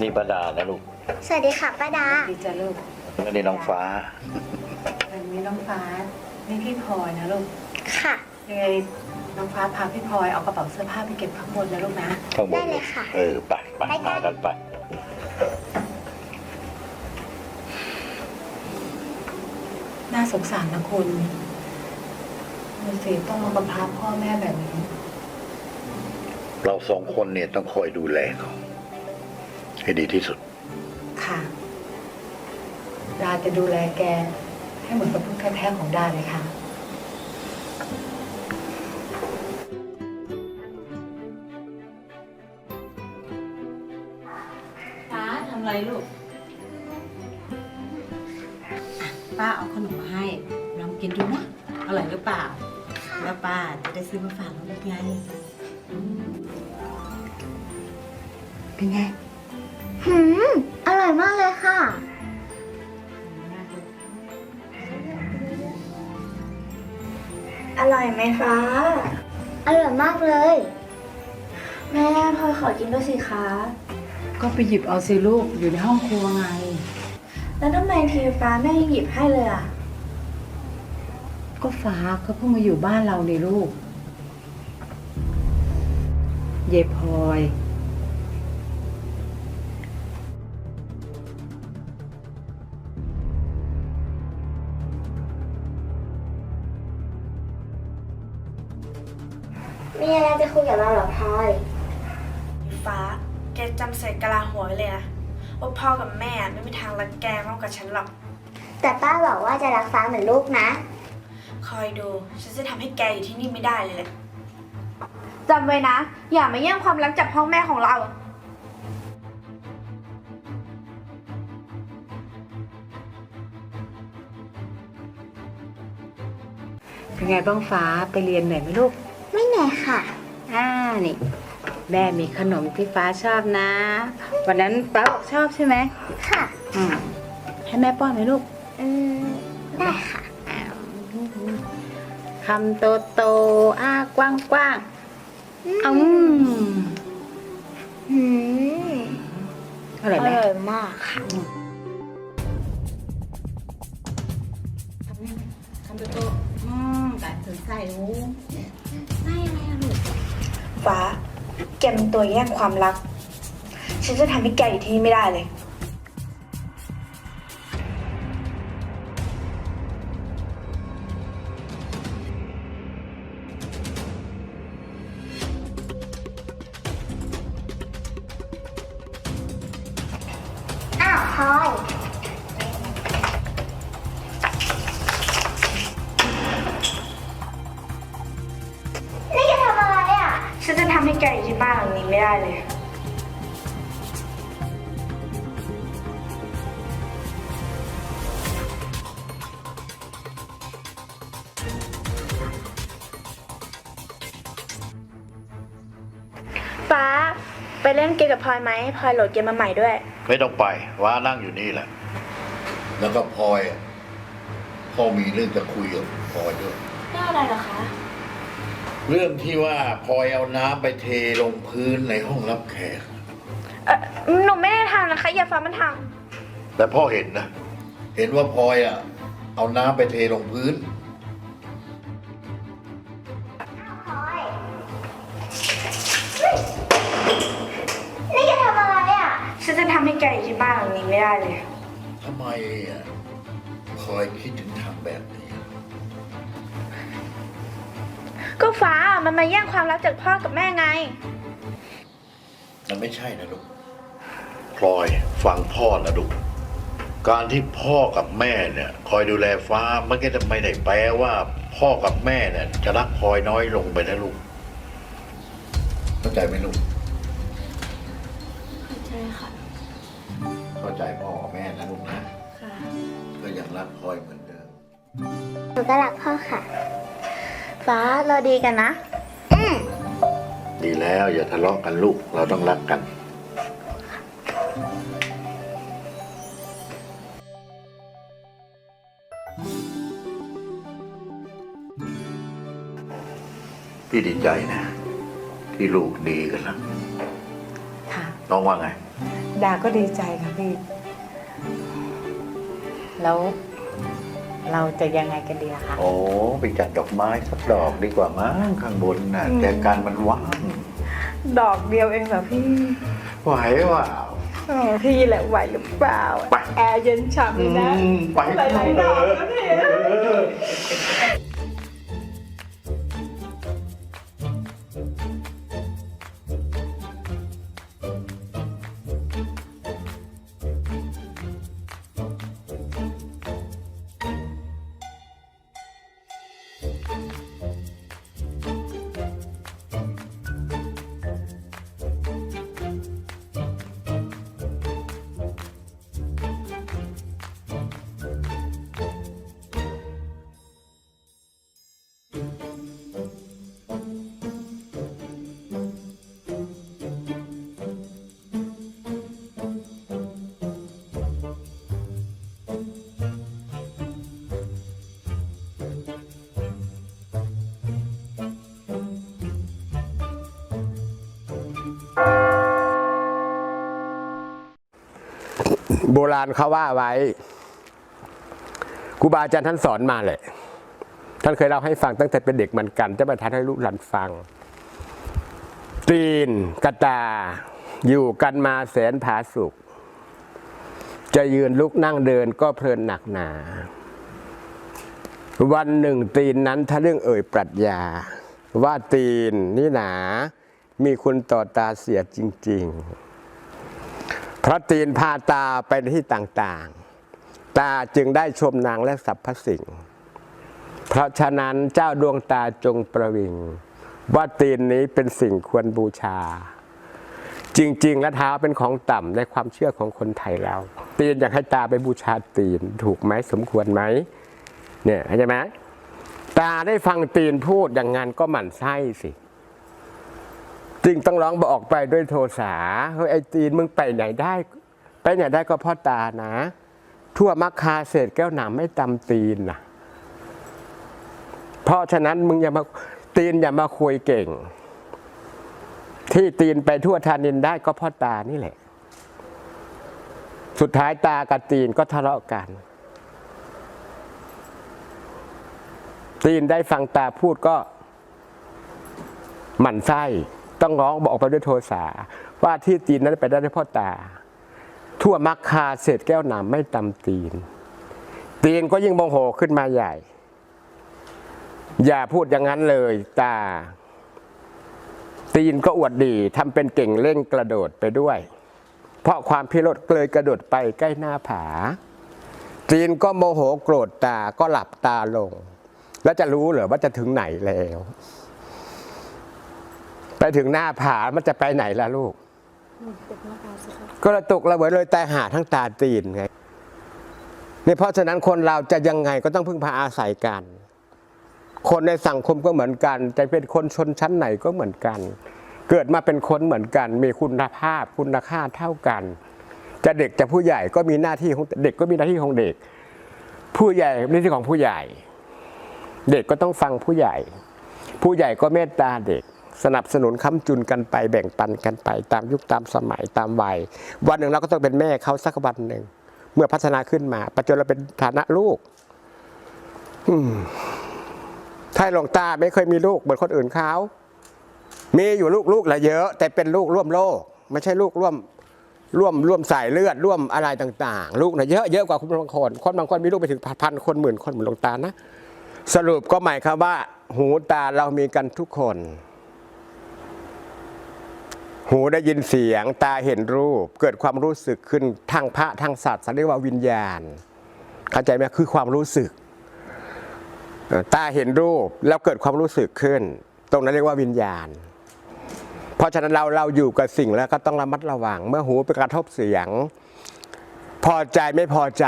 นี่ป้าดานะลูกสวัสดีค่ะป้าดา ดีจ้ะลูกแล้วนี่น้องฟ้า อันนี้น้องฟ้า นี่พี่พลอยนะลูกค่ะ ยังไงน้องฟ้าพาพี่พลอยเอากระเป๋าเสื้อผ้าไปเก็บข้างบนนะลูกนะ ข้างบนได้เลยค่ะ เออไปไปไปกันมากันไป น่าสงสารนะคุณดูสิต้องมากำพร้าพ่อแม่แบบนี้ เราสองคนเนี่ยต้องคอยดูแลเขา ให้ดีที่สุด ค่ะ ดาจะดูแลแก ให้เหมือนกับลูกแท้ๆของดาเลยค่ะ ป้าทำอะไรลูกป้าเอาขนมมาให้ ลองกินดูนะ อร่อยหรือเปล่า แล้วป้าจะได้ซื้อมาฝากลูกไงอืมเป็นไง หืม อร่อยมากเลยค่ะ อร่อยไหมฟ้าอร่อยมากเลย แม่พลอยขอกินด้วยสิคะ ก็ไปหยิบเอาสิลูกอยู่ในห้องครัวไง แล้วทำไมทีฟ้าแม่ยังหยิบให้เลยอะ ก็ฟ้าก็เพิ่งมาอยู่บ้านเรานี่ลูกเยพลอย ว่าพ่อกับแม่ไม่มีทางรักแกมากกว่าฉันหรอก แต่ป้าบอกว่าจะรักฟ้าเหมือนลูกนะ คอยดู ฉันจะทำให้แกอยู่ที่นี่ไม่ได้เลยแหละ จำไว้นะ อย่ามาแย่งความรักจากพ่อแม่ของเรา เป็นไงบ้างฟ้าไปเรียนเหนื่อยไหมลูก ไม่เหนื่อยค่ะ อ่า นี่ แม่มีขนมที่ฟ้าชอบนะ วันนั้นฟ้าบอกชอบใช่ไหมค่ะ อืมให้แม่ป้อนไหมลูกอืมได้ค่ะคำโตโตๆอ้ากว้างกว้างๆอืมหืมอร่อยอไหมร่อยมากค่ะ แกเป็นตัวแย่งความรัก ฉันจะทำให้แกอยู่ที่นี่ไม่ได้เลย ฉันจะทำให้แกอยู่ที่บ้านหลังนี้ไม่ได้เลย ฟ้า ไปเล่นเกมกับพลอยไหมพลอยโหลดเกมมาใหม่ด้วย ไม่ต้องไปว่านั่งอยู่นี่แหละ แล้วก็พลอยอะพ่อมีเรื่องจะคุยกับพลอยด้วย เรื่องอะไรเหรอคะ เรื่องที่ว่าพลอยเอาน้ำไปเทลงพื้นในห้องรับแขก เออหนูไม่ได้ทำนะคะอย่าฟ้ามันทแต่พ่อเห็นนะ เห็นว่าพลอยอะ เอาน้ำไปเทลงพื้น พลอยนี่แกทำอะไรอะฉันจะทำให้แกอยู่ที่บ้านหลังนี้ไม่ได้เลย ทำไมอะพลอยคิดถึงทำแบบ ก็ฟ้ามันมาแย่งความรักจากพ่อกับแม่ไง มันไม่ใช่นะลูก พลอยฟังพ่อนะลูก การที่พ่อกับแม่เนี่ย คอยดูแลฟ้ามันก็จะไม่ได้แปลว่า พ่อกับแม่เนี่ยจะรักพลอยน้อยลงไปนะลูก เข้าใจไหมลูกใช่ค่ะ เข้าใจพ่อกับแม่นะลูกนะ ค่ะ ก็ยังรักพลอยเหมือนเดิม หนูก็รักพ่อค่ะ ฟ้าเราดีกันนะ อืมดีแล้วอย่าทะเลาะกันลูก เราต้องรักกัน พี่ดีใจนะ ที่ลูกดีกันแล้วค่ะน้องว่าไง ดาก็ดีใจค่ะพี่ แล้ว เราจะยังไงกันดีล่ะคะโอ้ไปจัดดอกไม้สักดอกดีกว่ามั้งข้างบนน่ะแต่การมันว่างดอกเดียวเองเหรอพี่ไหวว่า เออพี่แหละไหวหรือเปล่า ไป แอร์เย็นฉ่ำเลยนะไปหลายๆดอกนะพี่ โบราณเขาว่าไว้ครูบาอาจารย์ท่านสอนมาแหละ ท่านเคยเล่าให้ฟังตั้งแต่เป็นเด็กเหมือนกันจะมาทัดให้ลูกหลานฟัง ตีนกระตา อยู่กันมาแสนผาสุข จะยืนลุกนั่งเดินก็เพลินหนักหนา วันหนึ่งตีนนั้นถ้าเรื่องเอ่ยปรัชญา ว่าตีนนี่หนา มีคุณต่อตาเสียจริง ๆ พระตีนพาตาไปที่ต่างๆ ตาจึงได้ชมนางและสรรพสิ่ง เพราะฉะนั้นเจ้าดวงตาจงประวิง ว่าตีนนี้เป็นสิ่งควรบูชา จริง ๆ และเท้าเป็นของต่ำในความเชื่อของคนไทยเราตีนอยากให้ตาไปบูชาตีนถูกไหมสมควรไหมเนี่ยเข้าใจไหมตาได้ฟังตีนพูดอย่างงั้นก็หมั่นไส้สิ จึงต้องร้องบอกไปด้วยโทสาเฮ้ยไอ้ตีนมึงไปไหนได้ ไปไหนได้ก็พ่อตานะ ทั่วมักคาเศษแก้วหนามไม่ตำตีนนะเพราะฉะนั้นมึงอย่ามาตีนอย่ามาคุยเก่ง ที่ตีนไปทั่วทานินได้ก็พ่อตานี่แหละ สุดท้ายตากับตีนก็ทะเลาะกัน ตีนได้ฟังตาพูดก็หมั่นไส้ ต้องร้องบอกไปด้วยโทสาว่าที่ตีนนั้นไปได้ด้วยพ่อตา ทั่วมักคาเศษแก้วหนามไม่ตำตีน ตีนก็ยิ่งโมโหขึ้นมาใหญ่ อย่าพูดอย่างนั้นเลยตา ตีนก็อวดดีทำเป็นเก่งเล่งกระโดดไปด้วย เพราะความพิโรธเกลยกระโดดไปใกล้หน้าผา ตีนก็โมโหโกรธตาก็หลับตาลง แล้วจะรู้เหรอว่าจะถึงไหนแล้ว ไปถึงหน้าผามันจะไปไหนล่ะลูก ก็ระตกระเบิดเลยตายหาทั้งตาตีนไงนี่เพราะฉะนั้นคนเราจะยังไงก็ต้องพึ่งพาอาศัยกัน คนในสังคมก็เหมือนกัน จะเป็นคนชนชั้นไหนก็เหมือนกัน เกิดมาเป็นคนเหมือนกัน มีคุณภาพคุณค่าเท่ากัน จะเด็กจะผู้ใหญ่ก็มีหน้าที่ของเด็กก็มีหน้าที่ของเด็ก ผู้ใหญ่มีหน้าที่ของผู้ใหญ่ เด็กก็ต้องฟังผู้ใหญ่ ผู้ใหญ่ก็เมตตาเด็ก สนับสนุนค้ำจุนกันไปแบ่งปันกันไป ตามยุคตามสมัยตามวัย วันหนึ่งเราก็ต้องเป็นแม่เขาสักวันหนึ่ง เมื่อพัฒนาขึ้นมาปัจจุบันเราเป็นฐานะลูกถ้าหลวงตาไม่เคยมีลูกเหมือนคนอื่นเขามีอยู่ลูกลูกละเยอะ แต่เป็นลูกร่วมโลก ไม่ใช่ลูกร่วมร่วมร่วมสายเลือดร่วมอะไรต่าง ๆ ลูกนะเยอะเยอะกว่าคนบางคนคนบางคนมีลูกไปถึงพันคนหมื่นคนเหมือนหลวงตานะ สรุปก็หมายความว่า หูตาเรามีกันทุกคน หูได้ยินเสียงตาเห็นรูป เกิดความรู้สึกขึ้นทางพระทางสัตว์เรียกว่าวิญญาณ เข้าใจไหมคือความรู้สึก ตาเห็นรูปแล้วเกิดความรู้สึกขึ้น ตรงนั้นเรียกว่าวิญญาณ เพราะฉะนั้นเราเราอยู่กับสิ่งแล้วก็ต้องระมัดระวัง เมื่อหูไปกระทบเสียง พอใจไม่พอใจ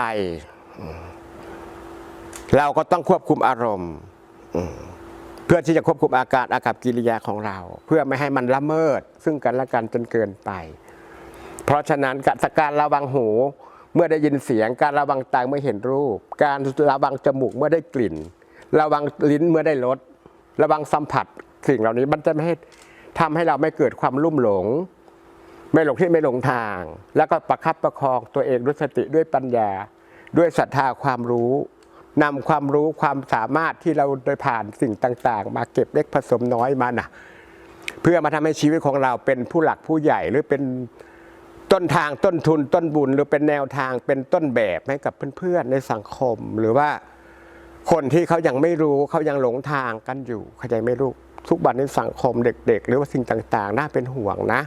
เราก็ต้องควบคุมอารมณ์ เพื่อที่จะควบคุมอาการอากับกิริยาของเรา เพื่อไม่ให้มันละเมิด ซึ่งกันและกันจนเกินไป เพราะฉะนั้นการระวังหูเมื่อได้ยินเสียง การระวังตาเมื่อเห็นรูป การระวังจมูกเมื่อได้กลิ่น ระวังลิ้นเมื่อได้รสระวังสัมผัสสิ่งเหล่านี้มันจะไม่ให้ทำให้เราไม่เกิดความลุ่มหลง ไม่หลงที่ไม่หลงทาง แล้วก็ประคับประคองตัวเองด้วยสติด้วยปัญญา ด้วยศรัทธาความรู้ นำความรู้ความสามารถที่เราได้ผ่านสิ่งต่าง ๆ มาเก็บเล็กผสมน้อยมานะเพื่อมาทำให้ชีวิตของเราเป็นผู้หลักผู้ใหญ่หรือเป็นต้นทางต้นทุนต้นบุญหรือเป็นแนวทางเป็นต้นแบบให้กับเพื่อนๆในสังคม หรือว่าคนที่เขายังไม่รู้เขายังหลงทางกันอยู่เข้าใจไหมลูกทุกวันในสังคมเด็ก ๆ หรือว่าสิ่งต่าง ๆ น่าเป็นห่วงนะ